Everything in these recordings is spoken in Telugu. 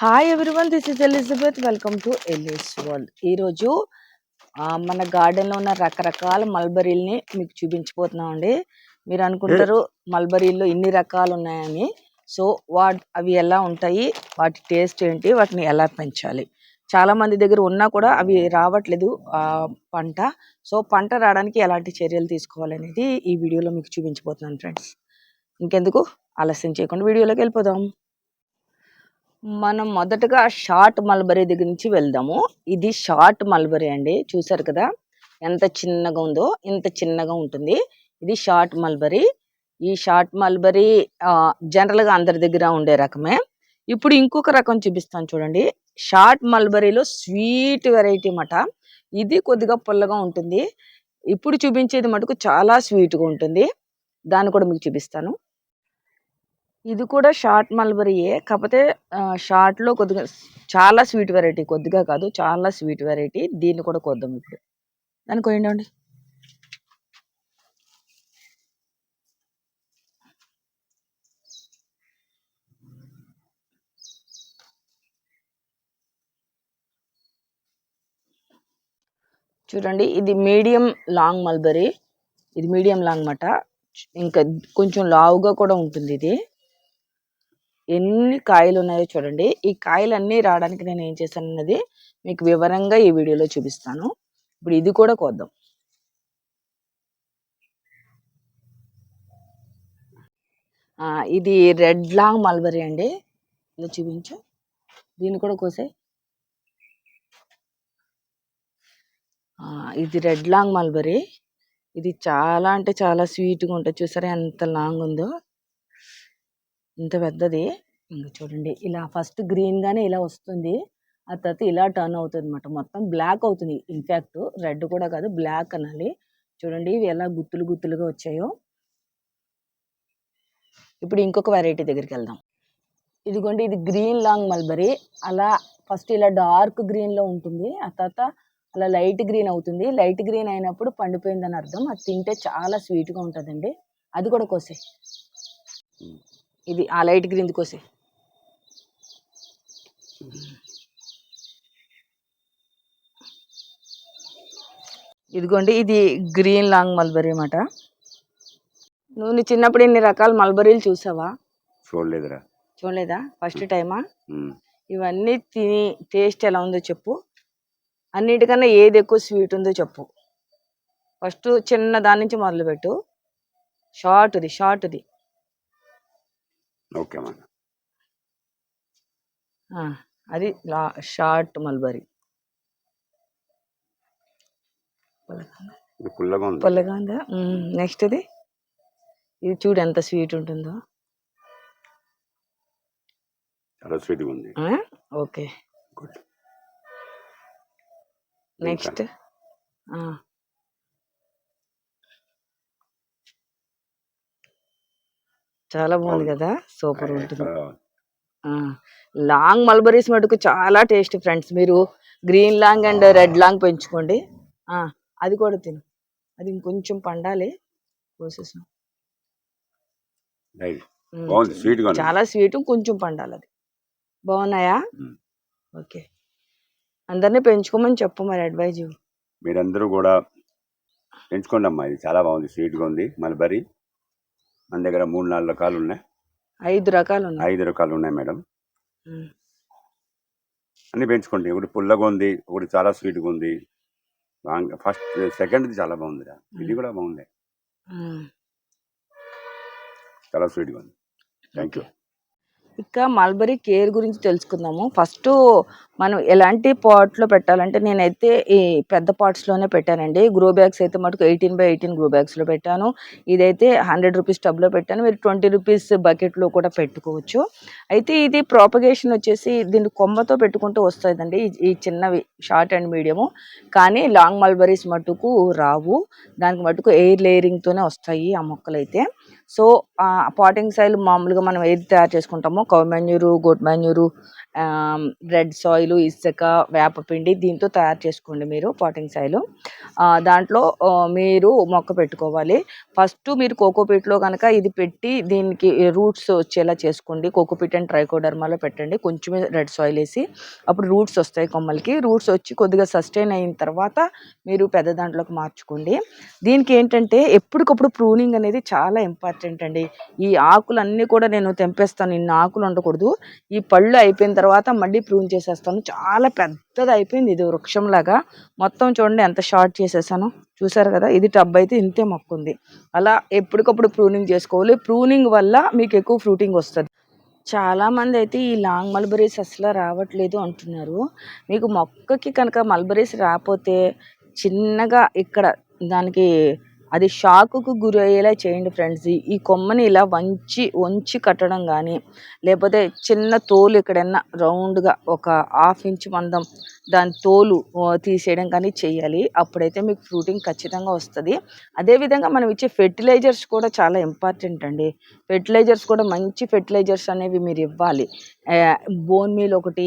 Hi everyone this is Elizabeth welcome to Eli's world ఈరోజు మన గార్డెన్లో ఉన్న రకరకాల మల్బరీల్ని మీకు చూపించిపోతున్నామండి అండి. మీరు అనుకుంటారు మల్బరీల్లో ఇన్ని రకాలు ఉన్నాయని. సో వాట్ అవి ఎలా ఉంటాయి? వాటి టేస్ట్ ఏంటి? వాటిని ఎలా పెంచాలి? చాలా మంది దగ్గర ఉన్నా కూడా అవి రావట్లేదు పంట. సో పంట రావడానికి ఎలాంటి చర్యలు తీసుకోవాలనేది ఈ వీడియోలో మీకు చూపించిపోతున్నాను ఫ్రెండ్స్ ఇంకెందుకు? ఆలస్యం చేయకుండా వీడియోలోకి వెళ్ళిపోదాం. మనం మొదటగా షార్ట్ మల్బరీ దగ్గర నుంచి వెళ్దాము. ఇది షార్ట్ మల్బరీ అండి. చూసారు కదా? ఎంత చిన్నగా ఉందో ఇంత చిన్నగా ఉంటుంది. ఇది షార్ట్ మల్బరీ. ఈ షార్ట్ మల్బరీ జనరల్గా అందరి దగ్గర ఉండే రకమే. ఇప్పుడు ఇంకొక రకం చూపిస్తాను చూడండి. షార్ట్ మల్బరీలో స్వీట్ వెరైటీ మాట ఇది కొద్దిగా పుల్లగా ఉంటుంది. ఇప్పుడు చూపించేది మటుకు చాలా స్వీట్గా ఉంటుంది. దాన్ని కూడా మీకు చూపిస్తాను. ఇది కూడా షార్ట్ మల్బరీయే. కాకపోతే షార్ట్లో కొద్దిగా చాలా స్వీట్ వెరైటీ కొద్దిగా కాదు చాలా స్వీట్ వెరైటీ. దీన్ని కూడా కొద్దాం ఇప్పుడు. దాన్ని కొయ్యండి. చూడండి ఇది మీడియం లాంగ్ మల్బరీ. ఇది మీడియం లాంగ్ మాట ఇంకా కొంచెం లావుగా కూడా ఉంటుంది ఇది. ఎన్ని కాయలు ఉన్నాయో చూడండి. ఈ కాయలన్నీ రావడానికి నేను ఏం చేశాను అన్నది మీకు వివరంగా ఈ వీడియోలో చూపిస్తాను. ఇప్పుడు ఇది కూడా కోద్దాం. ఇది రెడ్ లాంగ్ మల్బరీ అండి. ఇలా చూపించు. దీన్ని కూడా కోసే. ఇది రెడ్ లాంగ్ మల్బరీ. ఇది చాలా అంటే చాలా స్వీట్గా ఉంటుంది. చూసారా ఎంత లాంగ్ ఉందో. ఇంత పెద్దది. ఇంకా చూడండి ఇలా ఫస్ట్ గ్రీన్గానే ఇలా వస్తుంది. ఆ తర్వాత ఇలా టర్న్ అవుతుంది అనమాట మొత్తం బ్లాక్ అవుతుంది. ఇన్ఫాక్ట్ రెడ్ కూడా కాదు బ్లాక్ అనాలి. చూడండి ఇవి ఎలా గుత్తులు గుత్తులుగా వచ్చాయో. ఇప్పుడు ఇంకొక వెరైటీ దగ్గరికి వెళ్దాం. ఇదిగోండి ఇది గ్రీన్ లాంగ్ మల్బరీ. అలా ఫస్ట్ ఇలా డార్క్ గ్రీన్లో ఉంటుంది. ఆ తర్వాత అలా లైట్ గ్రీన్ అవుతుంది. లైట్ గ్రీన్ అయినప్పుడు పండిపోయిందని అర్థం. అది తింటే చాలా స్వీట్గా ఉంటుందండి. అది కూడా కోసే ఇది ఆ లైట్ గ్రీన్ కోసే. ఇదిగోండి ఇది గ్రీన్ లాంగ్ మల్బరీ అన్నమాట. నువ్వు నీ చిన్నప్పుడు ఇన్ని రకాల మల్బరీలు చూసావా? చూడలేదురా. చూడలేదా? ఫస్ట్ టైమా. ఇవన్నీ తిని టేస్ట్ ఎలా ఉందో చెప్పు. అన్నిటికన్నా ఏది ఎక్కువ స్వీట్ ఉందో చెప్పు. ఫస్ట్ చిన్న దాని నుంచి మొదలుపెట్టు. షార్ట్ది షార్ట్ది. ఓకే ఆ, అది లా షార్ట్ మల్బరీ. ఇది పుల్లగా ఉంది? పుల్లగా ఉందా? నెక్స్ట్ ఇది ఇది చూడు ఎంత స్వీట్ ఉంటుందో. చాలా స్వీట్గా ఉంది. ఓకే. గుడ్. నెక్స్ట్? చాలా బాగుంది. కదా! సూపర్ ఉంటుంది. ఆ, లాంగ్ మల్బరీస్ మటుకు చాలా టేస్ట్ ఫ్రెండ్స్. మీరు green long and red long పెంచుకోండి. ఆ, అది కూడా తిను. అది ఇంకొంచెం పండాలి. కోసేసాం రైట్. ఉమ్, బాగుంది. స్వీట్గా ఉంది. చాలా స్వీట్ కొంచెం పండాలి అది. బాగున్నాయా? ఉమ్. ఓకే. అందరినీ పెంచుకోమని చెప్పు మరి అడ్వైజ్ మీరందరూ కూడా పెంచుకోండి అమ్మా ఇది చాలా బాగుంది. స్వీట్గా ఉంది మల్బరీ. మన దగ్గర మూడు నాలుగు రకాలు ఉన్నాయి ఐదు రకాలు ఉన్నాయి ఐదు రకాలు ఉన్నాయి మేడం అన్ని పెంచుకోండి. ఒకటి పుల్లగా ఉంది ఒకటి చాలా స్వీట్గా ఉంది. ఫస్ట్ సెకండ్ది చాలా బాగుందిరా. ఇది కూడా బాగుంది. చాలా స్వీట్గా ఉంది. Thank you. ఇక మల్బరీ కేర్ గురించి తెలుసుకుందాము. ఫస్ట్ మనం ఎలాంటి పాట్లో పెట్టాలంటే నేనైతే ఈ పెద్ద పాట్స్లోనే పెట్టానండి. గ్రో బ్యాగ్స్ అయితే మటుకు ఎయిటీన్ బై ఎయిటీన్ గ్రో బ్యాగ్స్లో పెట్టాను. ఇదైతే హండ్రెడ్ రూపీస్ టబ్లో పెట్టాను. మీరు ట్వంటీ రూపీస్ బకెట్లో కూడా పెట్టుకోవచ్చు. అయితే ఇది ప్రాపగేషన్ వచ్చేసి దీన్ని కొమ్మతో పెట్టుకుంటూ వస్తుందండి. ఈ- చిన్నవి షార్ట్ అండ్ మీడియము. కానీ లాంగ్ మల్బరీస్ మటుకు రావు. దానికి మటుకు ఎయిర్ లేయరింగ్తోనే వస్తాయి ఆ మొక్కలు అయితే సో పాటింగ్ సైల్ మామూలుగా మనం ఏది తయారు చేసుకుంటామో cow manure goat manure red soil ఇసుక వేపపిండి దీంతో తయారు చేసుకోండి మీరు పాటింగ్ సాయిలు. దాంట్లో మీరు మొక్క పెట్టుకోవాలి. ఫస్ట్ మీరు కోకోపీట్లో కనుక ఇది పెట్టి దీనికి రూట్స్ వచ్చేలా చేసుకోండి. కోకోపీట్ అండ్ ట్రైకోడర్మాలో పెట్టండి. కొంచెమే రెడ్ సాయిల్ వేసి అప్పుడు రూట్స్ వస్తాయి కొమ్మలకి. రూట్స్ వచ్చి కొద్దిగా సస్టైన్ అయిన తర్వాత మీరు పెద్ద దాంట్లోకి మార్చుకోండి. దీనికి ఏంటంటే ఎప్పటికప్పుడు ప్రూనింగ్ అనేది చాలా ఇంపార్టెంట్ అండి. ఈ ఆకులన్నీ కూడా నేను తెంపేస్తాను. ఇన్ని ఆకులు ఉండకూడదు. ఈ పళ్ళు అయిపోయిన తర్వాత తర్వాత మళ్ళీ ప్రూన్ చేసేస్తాను. చాలా పెద్దది అయిపోయింది ఇది వృక్షంలాగా. మొత్తం చూడండి ఎంత షార్ట్ చేసేసాను. చూసారు కదా ఇది టబ్ అయితే ఇంతే మొక్క ఉంది అలా ఎప్పటికప్పుడు ప్రూనింగ్ చేసుకోవాలి. ప్రూనింగ్ వల్ల మీకు ఎక్కువ ఫ్రూటింగ్ వస్తుంది. చాలా మంది అయితే ఈ లాంగ్ మల్బరీస్ అసలు రావట్లేదు అంటున్నారు. మీకు మొక్కకి కనుక మల్బరీస్ రాకపోతే చిన్నగా ఇక్కడ దానికి అది షాకుకు గురి అయ్యేలా చేయండి ఫ్రెండ్స్. ఈ కొమ్మని ఇలా వంచి వంచి కట్టడం కానీ లేకపోతే చిన్న తోలు ఎక్కడైనా రౌండ్గా ఒక హాఫ్ ఇంచ్ మందం దాని తోలు తీసేయడం కానీ చేయాలి. అప్పుడైతే మీకు ఫ్రూటింగ్ ఖచ్చితంగా వస్తుంది. అదేవిధంగా మనం ఇచ్చే ఫెర్టిలైజర్స్ కూడా చాలా ఇంపార్టెంట్ అండి. ఫెర్టిలైజర్స్ కూడా మంచి ఫెర్టిలైజర్స్ అనేవి మీరు ఇవ్వాలి. బోన్ మీల్ ఒకటి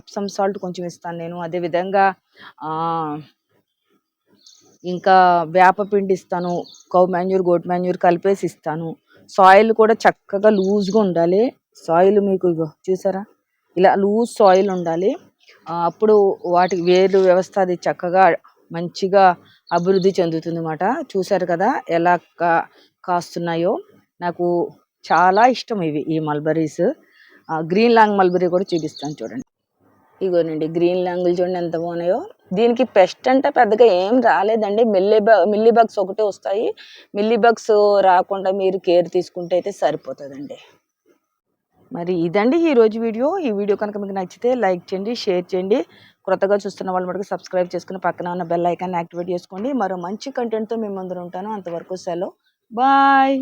ఎప్సమ్ సాల్ట్ కొంచెం ఇస్తాను నేను. అదేవిధంగా ఇంకా వేపపిండి ఇస్తాను కౌ మాన్యూర్ గోట్ మాన్యూర్ కలిపేసి ఇస్తాను. సాయిల్ కూడా చక్కగా లూజ్గా ఉండాలి. సాయిల్ మీకు చూసారా? ఇలా లూజ్ సాయిల్ ఉండాలి. అప్పుడు వాటికి వేరు వ్యవస్థ అది చక్కగా మంచిగా అభివృద్ధి చెందుతుంది అన్నమాట చూసారు కదా ఎలా కా కాస్తున్నాయో. నాకు చాలా ఇష్టం ఇవి ఈ మల్బరీస్. గ్రీన్ లాంగ్ మల్బరీ కూడా చూపిస్తాను చూడండి. ఇగోనండి గ్రీన్ లాంగులు చూడండి ఎంత బాగున్నాయో. దీనికి పెస్ట్ అంటే పెద్దగా ఏం రాలేదండి. మిల్లీ బగ్ మిల్లీ బగ్స్ ఒకటే వస్తాయి. మిల్లీ బగ్స్ రాకుండా మీరు కేర్ తీసుకుంటే అయితే సరిపోతుందండి. మరి ఇదండి ఈరోజు వీడియో. ఈ వీడియో కనుక మీకు నచ్చితే లైక్ చేయండి షేర్ చేయండి. కొత్తగా చూస్తున్న వాళ్ళు మటుకు సబ్స్క్రైబ్ చేసుకుని పక్కన ఉన్న బెల్ ఐకాన్ యాక్టివేట్ చేసుకోండి. మరో మంచి కంటెంట్తో మేము ముందర ఉంటాను. అంతవరకు సెలవు. బాయ్!